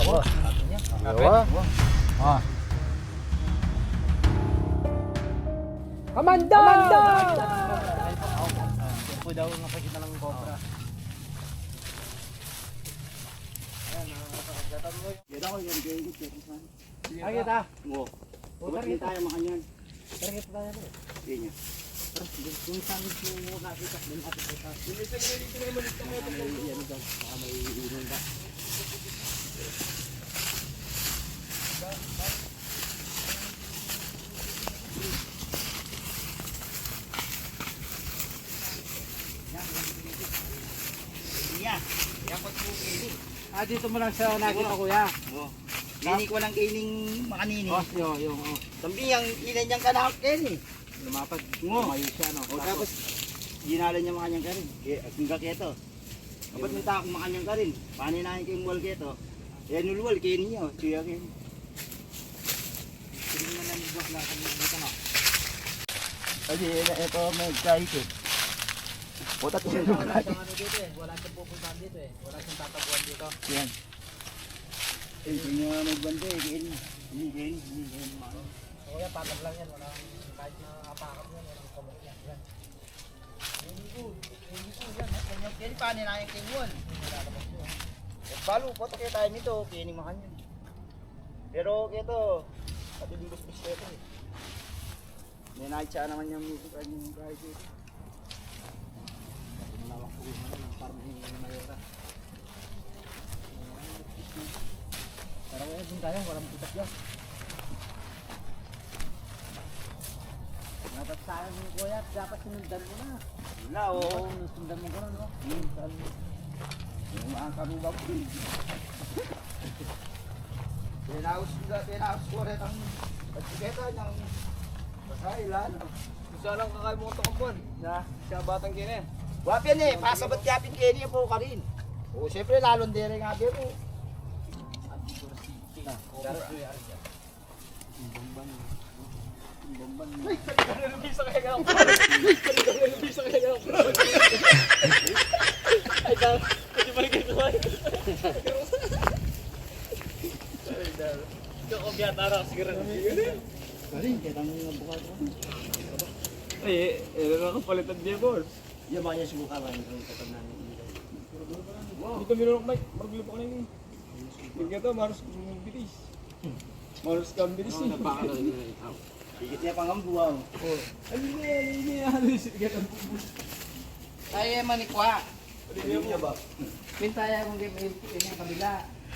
Oo. Dalawa. Ah. Kamanda! Kamanda! Tempo daw ng cobra. Yan ako, yan kayo yung check saan. Ay, kita. Mo. Oh, tara hindi tayo makanyan? Tara kita tayo. ano? Yan yan. Kung saan mo nakita, doon natin kita. May ano daw, baka may inom ba? Iya. Yan po po kining. Ah, dito mo lang siya nakita kuya. Oh. Kining ko lang kining makanini. Oh, yo, yo, oh. Tambi yang ilan niyang kanak kini. Lumapad. Oo. Lumayo siya, no? O tapos ginala niya makanyang ka rin. Hanggang keto. Dapat may takong makanyang ka rin. Paano na yung keto? Yan ulwal kaya niyo. Suya kayo. Hindi mo na nag-block lang kami dito, no? Kasi ito may kahit eh. Puta Wala ano dito eh. Wala siyang pupuntahan dito eh. Wala siyang tatabuan dito. Yan. Eh, hindi nyo magbante. Kain. Hindi kain. Hindi kain. So, kuya, patag lang yan. Walang kahit na apakan yan. Walang kamot yan. Yan. Kaya paano na yung kingwal? Nilalabas yun. Balo, puta kaya tayo nito. Kaya ni makanyang. Pero ito, pati gusto gusto ito eh. Nakitsa naman yung kanyang kahit ito. Ano. Pero kuya, dun tayo. Walang putas dyan. Dapat akin kuya, dapat sinundan mo na. Wala, oo. Dapat sinundan mo no? Hmm. Yung mga karubak ko. Pinaus pinaus ko rin ang pagkikita niyang pasailan. Isa lang kakay mo ito kapuan. Siya batang kine. Wapin eh, pasabat yapin kayo niya po ka rin. O, siyempre lalong dire nga din po. Ay, eh, ano ka palitan niya, boss? Ba niya subukan ba yung katag namin? Hindi kami nung mic, margulo pa kanina. Hindi ka maros bilis. Maros kang bilis eh. Higit niya pangambuang. Ano niya, ano niya, ano niya, ano Tayo manikwa. niya niya ba? Pintaya kung game yung kabila.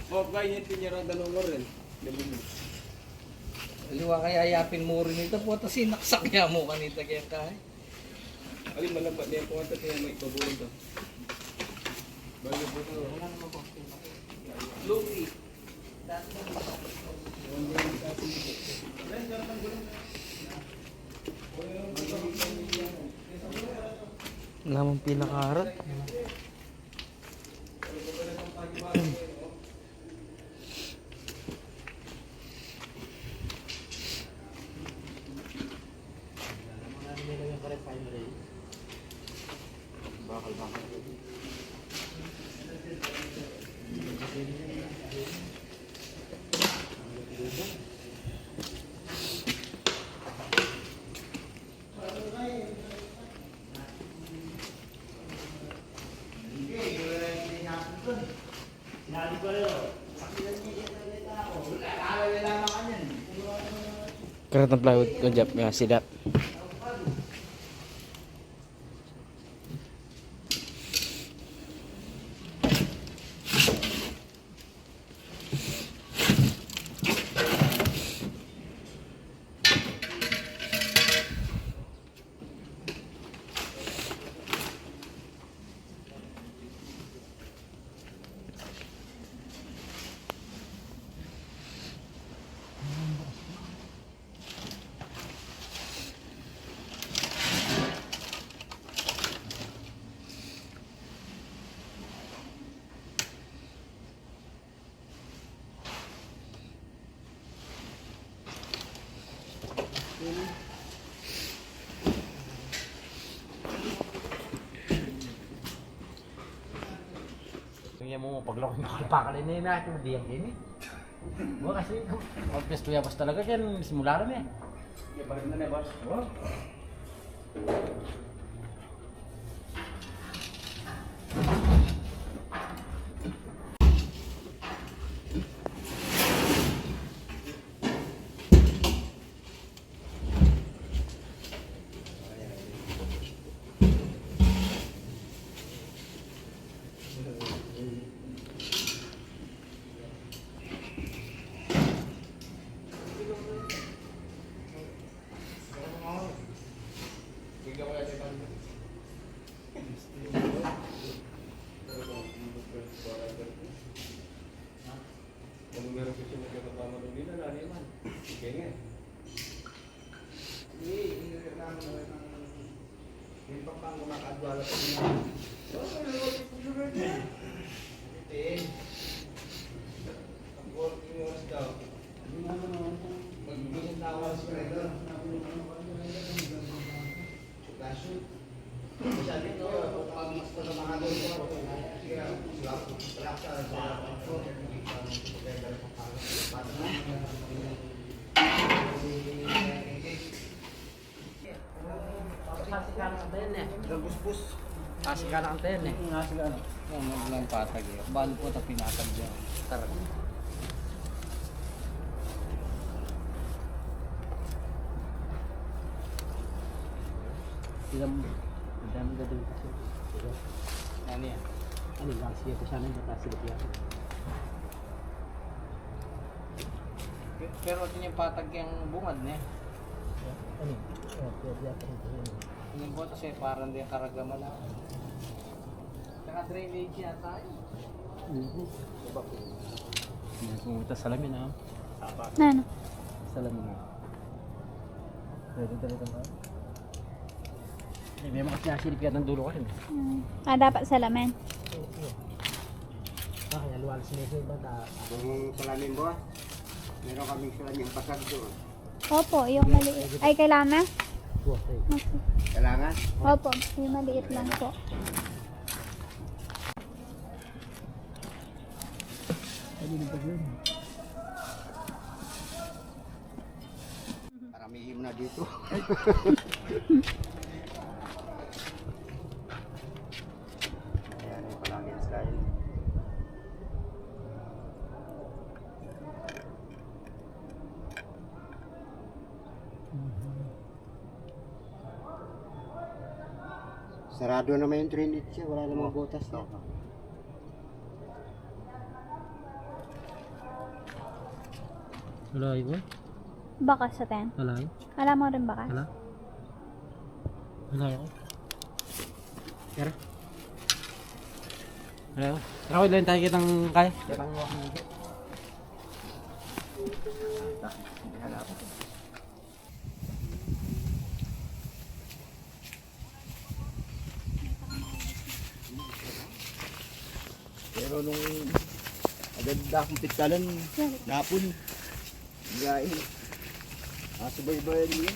Oh, kaya yung tinyara dalawang rin. Dalawang. Liwa kaya yapin mo rin ito po. Tapos sinaksak niya mo kanita kaya kaya. Alin malambat niya po ito kaya may pabulong to. Bago po ito. Wala naman po. Luki. Lamang pinakarat. Karat ng plywood ko Kaya mo paglok ng kalpakal ini eh, na ito diyan ini. Mo kasi obvious kuya basta talaga yan simula rin eh. Ya balik na na boss. Oh. Kasi ka lang tayo eh. Kasi ka eh. Ang maglang patag eh. Balo po ito pinatag dyan. Tara. Ilang, ang dami gagawin kasi. Ano yan? Ano lang siya ito sana yung. Pe- Pero ito yung patag yung bungad niya. Ano? Oh, pwede yata ito yun. Yung buwan kasi parang din karagaman na. Saka drainage yata yun. Hindi pumunta salamin ha. Ano? Salamin ha. Pwede talaga ba? Hindi, may mga sinasilip yan ng dulo ko rin. Hmm. Ah, dapat salamin. Ah, kaya luwalas na ito ba? Kung salamin mo, meron kaming salamin pasag doon. Opo, yung maliit. Ay, kailangan na? Kailangan? Opo, yung maliit lang po. Paramihin mo na dito. Ayan yung palangin style. Sarado naman yung drainage siya, wala namang butas na. Wala yun? Baka sa ten. Wala yun? Alam mo rin baka? Wala? Wala yun? Tara. Wala yun? Tara, wala tayo kitang kaya. Kitang walk na ito. Pero nung agad na akong pitkalan, napon. Gain. Ah, subay-bayan yun.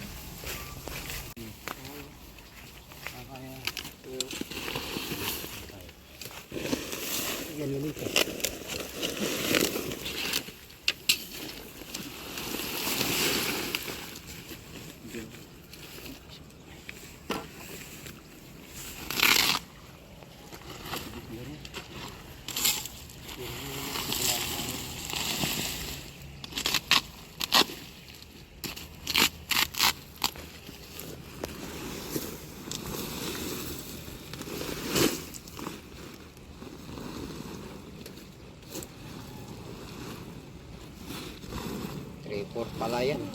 Ganyan ito. palayan.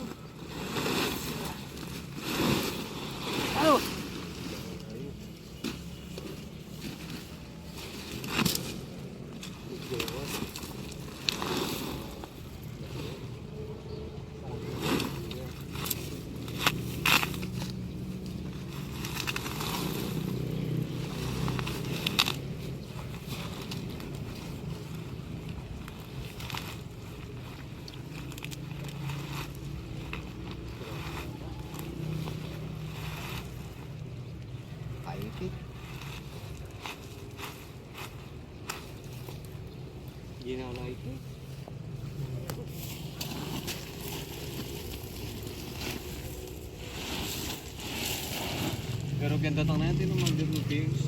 Ganda tang natin ng mga good games.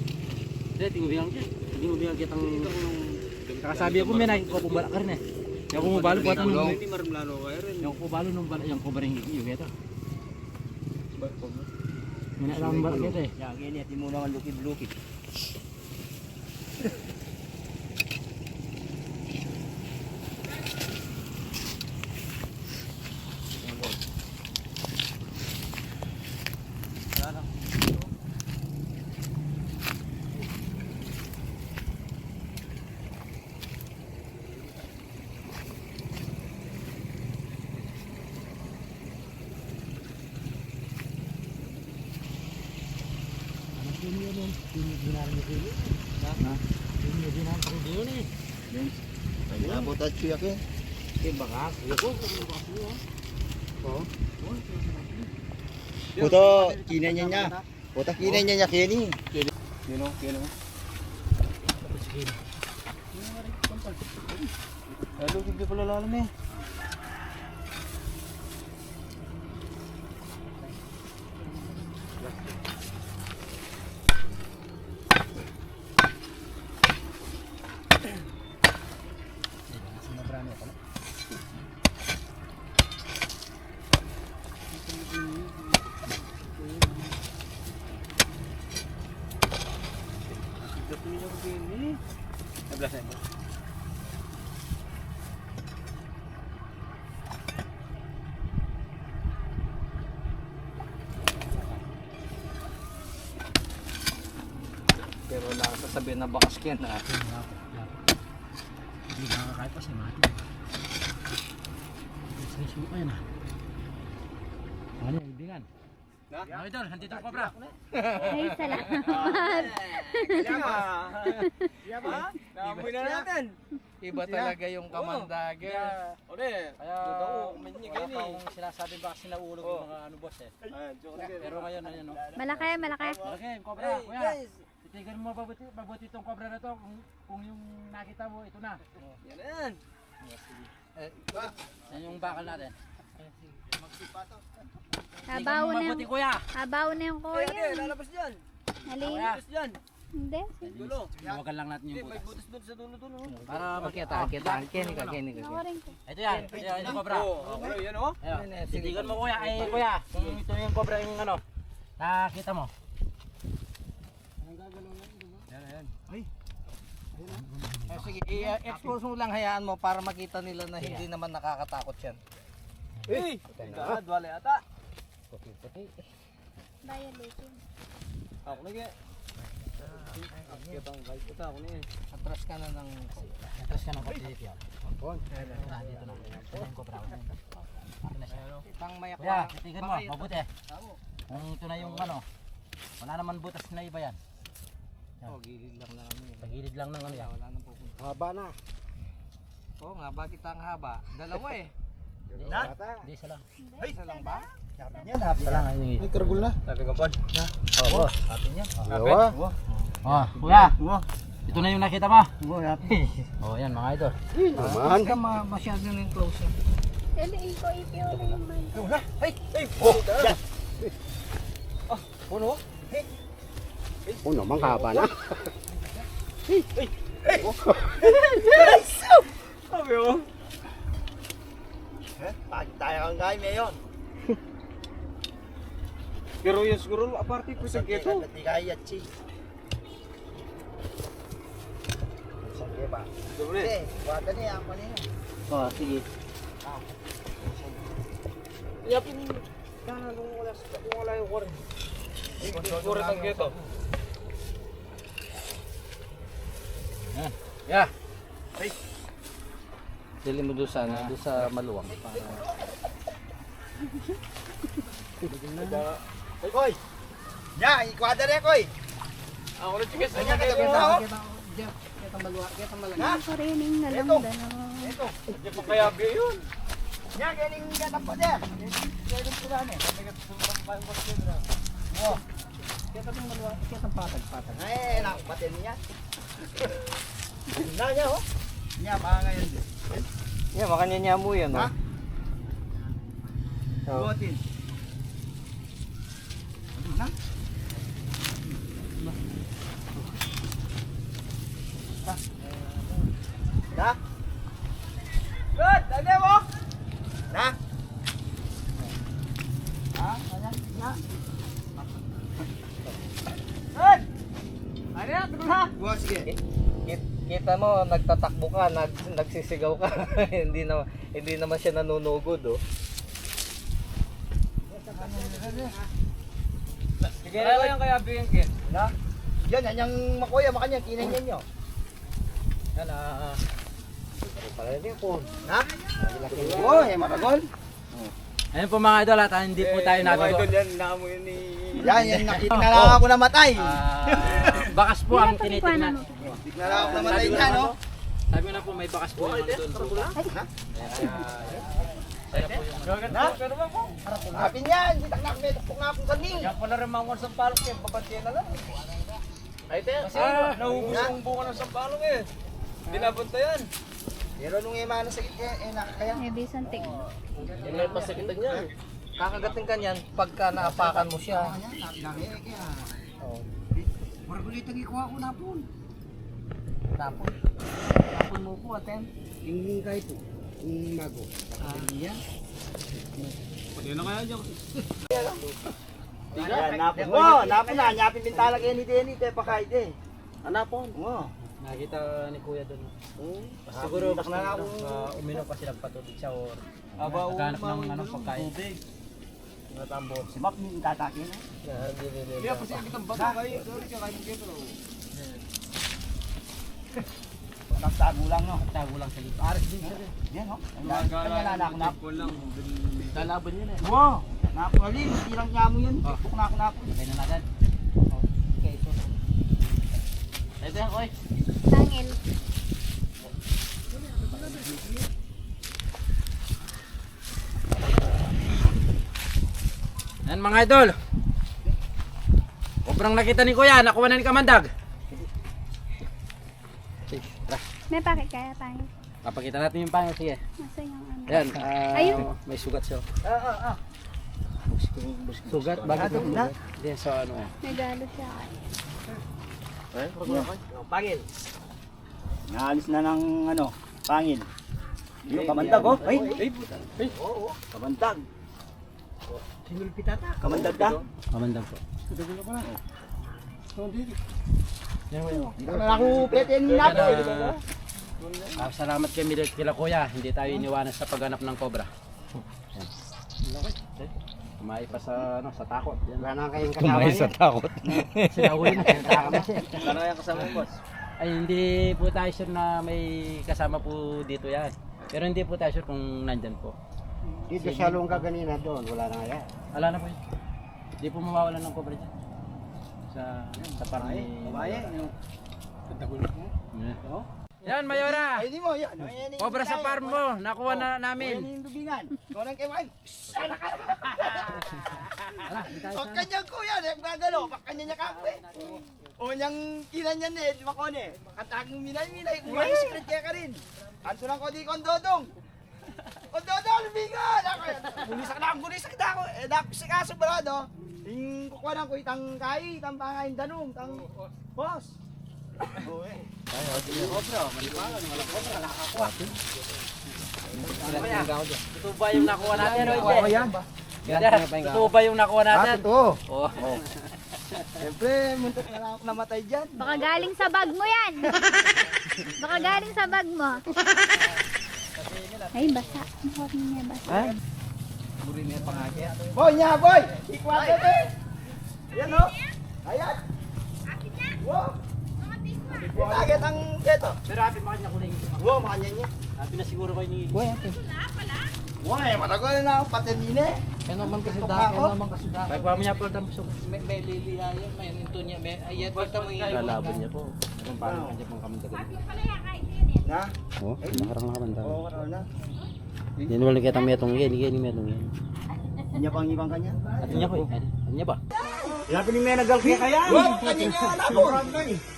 Hindi, tingin bilang. Hindi mo bilang kitang... Kakasabi ako, may nakik ko eh. Yung kumubalo ko at. Hindi maramlano kayo rin. Yung kumubalo nung bala, yung kubaring hikiyo, kaya ito. Ba- pag- May nailang balak ito eh. Yan, ganyan. Di mo naman lukid-lukid. Abot at siya ke. Puto, kinay niya niya. Puta, kinay niya niya kini. Yun o, yun o. Lalo, hindi pala lalim eh. Pero wala kang sasabihin na bakas yan ha. Hindi ka kahit pa siya mati. Stress mo kayo na. Ano? Na? Mga idol, nandito ang kobra. Ay, salamat. Naamoy na natin. Iba talaga yung kamandager. Ode, Kaya, wala pa akong sinasabi baka sinaulog Oh. yung mga ano boss eh. Lang. Pero ngayon, ayun no. Malaki, malaki. Malaki, kobra, kuya. Titigan mo mabuti, mabuti itong kobra na to. Kung, kung yung nakita mo, ito na. Yan yan. Eh, Yan yung bakal natin. Habaw na yung, kuya. habaw na yung Ay, kuya. lalabas dyan. Kuya. Lalabas dyan. Hindi. Dulo. Huwagan lang natin Hindi, yung may butas. butas doon sa dulo oh. Para Makita, makita. kita. Kini ka, kini ka. Ito yan, ito yan yung kobra. Oo, okay, yan o. Ayun, titigan mo kuya, ay kuya, ito yung cobra yung ano, nakita mo. Eh, sige, i-expose mo lang hayaan mo para makita nila na hindi naman nakakatakot yan. Eh, tingkad, wala ata. Violating. Ako na kaya. Kitang kahit kita, ako eh. Atras ka na ng... Atras ka ng dito yan. Ah, dito na. Ito na yung cobra. Akin na siya. Pang mayak Kuya, titigan mo, mabuti. Kung ito na yung ano, wala naman butas na iba yan. Oh, gilid lang na ano yun. Sa gilid lang ng ano yan. Wala nang pupunta. Haba na. Oo nga, bakit ang haba? Dalawa eh. Na? Hindi, isa lang. Isa lang ba? Isa lang. Ayun yung Ay, kargul na. Sabi ka, Bod. Oh, boss. Atin yan. Dalawa. Oh, kuya. Ito na yung nakita mo. Oh, yan mga idol. Naman. Ka ma masyado na yung close. Kaya iko, iko naman. Puno? Oh, naman haba na. Sabi ko. Bakit tayo kang gaya ngayon? Pero yun siguro, aparte po sa keto. Hindi kaya chi. Sige ba? Dobre. Sige, wata niya ako niya. Oh, sige. Yapin kana nung wala sa kung wala yung kurin. Siguro ng keto. Yeah. Dili mo doon sana, doon sa maluwang. Ay, koy! Ya, ikwada niya, koy! Ako na chikas na kita keto. kita, oh! Kita maluwa, kita maluwang. Ha? Ako rin yung Ito. Ito! Hindi pa kaya biyo yun. Ya, galing gata po niya! Galing po namin. Oh, Kita yung maluwa, kita patag, patag. ay, nakapatin niya. Na niya, oh! Niya, baka ngayon. Yan, yeah, makanya nyamu yan. Ha? Oh. Buhatin. Ano na? Na? Good! Dali oh! mo! Na? Ha? Ano na? Good! Ano na? Tulo na? Sige. Okay kita mo, nagtatakbo ka, nag, nagsisigaw ka. hindi na hindi naman siya nanunugod, oh. Sige na yan kaya bigyan kit. Na? Yan, yan yung makuya, makanya, kinain yan nyo. Yan, ah, ah. Ha? Oo, eh, maragol. Ayun po mga idol at hindi po tayo Mga nabigo. idol yan, namo yun ni... Yan, yan, nakita na lang ako namatay. Ah, bakas po ang tinitingnan. Hindi na namatay niya, no? Sabi na po may bakas po yung ano doon. po. Na? Hapin yan, hindi tak nakmet, kung nga kung kaning. Yan pala rin mga sampalok eh, babantiyan na lang. Ay, te, Kasi ah, naubos yung bunga ng sampalok eh. Hindi nabunta yan. Pero nung emana sa gitna, eh, nakakaya. May bisanting. Yung may pasakitan niyan. Kakagating ka niyan pagka naapakan mo siya. Oh. Maragulita ikuha ko na po. Tapon. Tapon mo po, aten. Yung kahit po. Yung mago. Pwede na kaya dyan. Yan, napon mo, napon na, nyapin bintana kayo ni Denny, te, pakait eh. Anapon. Oo. Nakita ni Kuya doon. Hmm. Siguro tak na ako. uh, uminom pa sila patutid siya or Aba, naghanap ng ano, pagkain. Si Mac, yung tatake na. Hindi, kasi kitang bato kayo. Sorry ka, kayo kito. Nagtago lang, no? Tago lang sa lito. Aras din siya. Yan, no? Kanya lang. Lalaban yun eh. Wow! Nakuhalin, tirang niya mo yan. Tikpok na ako na ako. Sabay na natin. Okay, so. Ito yan, oy. Tangil. Yan mga idol. Sobrang nakita ni Kuya, nakuha na ni Kamandag. Sige, tara. May pakit kaya tayo. Papakita natin yung pangit. Sige. Nasa yung ano. Yan, ah, Ayun. may sugat siya. Ah, ah, ah. Sugat? Bakit? Hindi, sa ano. May galo siya. Pangil. Naalis na ng ano, pangil. Yung kamandag, oh. Ay, ay, ay. Oo, kamandag. Sinulpitata. Kamandag ka? Kamandag po. Hindi na ako pwede yung Kaya napo. Na, ah, salamat kay Milit kila Kuya, hindi tayo iniwanan sa pagganap ng cobra. Yan. Kumain pa sa ano sa takot. Yan. Wala na kayong kasama niya. takot. Sila uwi na, tinataka na siya. Sana kaya kasama mo, boss. Ay hindi po tayo sure na may kasama po dito yan. Pero hindi po tayo sure kung nandyan po. Dito sa lungga kanina doon. Wala na kaya. Wala na po yun. Hindi po mawawalan ng cobra dyan. Sa, sa parang may... Babae. Yeah. Yan, Mayora! Ay, di mo, yan. Ayan yung Cobra sa farm mo, nakuha na Ayan namin. yung dubingan. Ikaw nang kewan. O kanyang kuya, eh, gagalo. Bak kanya niya kako eh. O niyang kinanyan eh, di ba ko eh. Katagong minay-minay. Umay, secret kaya ka rin. Kanto lang ko di kondodong. Kondodong, lumingan! Bulisak na akong bulisak na ako. Eh, si kaso balado. Yung kukuha ng ko itang kai, itang pangain danong, itang boss. Ito ba yung nakuha natin? Oo, yan. Ito ba yung nakuha natin? Oo. Oh. Siyempre, muntok na lang ako namatay dyan. Baka galing sa bag mo yan. Baka galing sa bag mo. Ay, basa. Mukha niya basa. Buri niya pangakit. Boy, nya boy! Ikwate te! Ayan o! Ayan! Wow! Agad ang keto. Pero happy makanya ko lang yung Wow, makanya niya. Happy na siguro kayo ni... Uy, ate. Wow, eh, matagal na ako patinine. Kaya naman kasi pa ako. kaya naman kasi dahil. Pagkuha mo niya po ang busog. May, may lilihayan, may ninto niya, may ayat kita mo yung Lalaban niya po. Kung paano kanya pong kamandag. Na? Oh, nakarang na kamandag. Oo, na. Yan wala kita metong yan, yan metong yan. Inya pang ibang kanya. Atin niya ko eh. Atin niya ba? Lapin ni Menagal kaya kaya. Eh. Wow, kanina nga na ako.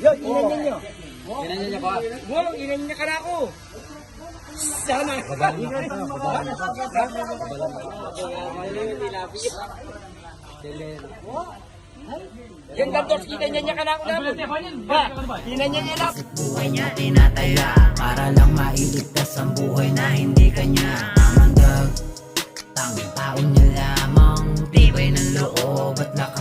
Yo, inan ninyo. Inan ninyo pa. Wow, inan niya ka na ako. Sana. Inan sa mga. Yung gantos, inanya niya ka na ako namin. Ba, inanya niya lang. Para lang mailigtas ang buhay na hindi kanya. Amandag, tanging taon niya lamang. Tibay ng loob at naka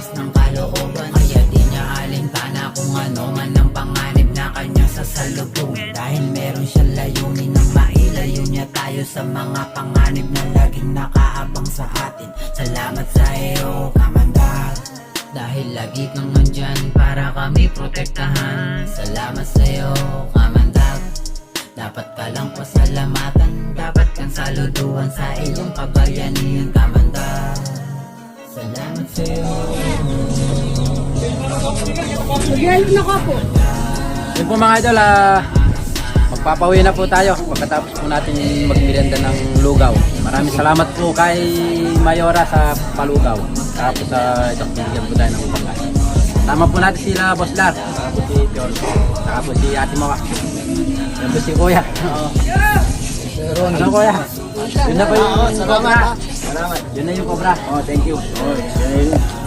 kung ano man ang panganib na kanya sa salubong. Dahil meron siyang layunin ang mailayo niya tayo sa mga panganib na laging nakaabang sa atin. Salamat sa iyo, kamandal. Dahil lagi kang nandyan para kami protektahan. Salamat sa iyo, kamandal. Dapat ka lang pasalamatan Dapat kang saluduhan sa iyong kabayanihan, kamandal. Salamat sa iyo. Yun po mga idol, ah, magpapawi na po tayo pagkatapos po natin magmerienda ng lugaw. Maraming salamat po kay Mayora sa palugaw. Tapos sa uh, ito, binigyan po tayo ng pagkain. Tama po natin sila Boss Lar, saka po si Pior, saka po si Ate Mawa. Yan po si Kuya. Oo. Ano Kuya? Yun na po yung cobra. Yun na yung cobra. Oh, thank you. Oh, yun.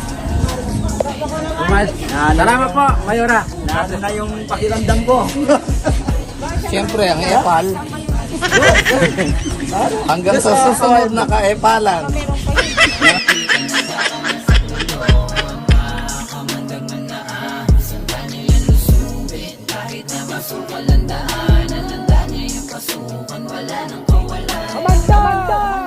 Salamat po, Mayora. Nasa na yung pakiramdam ko. Siyempre, ang epal. Hanggang sa susunod na kaepalan. Kamandag man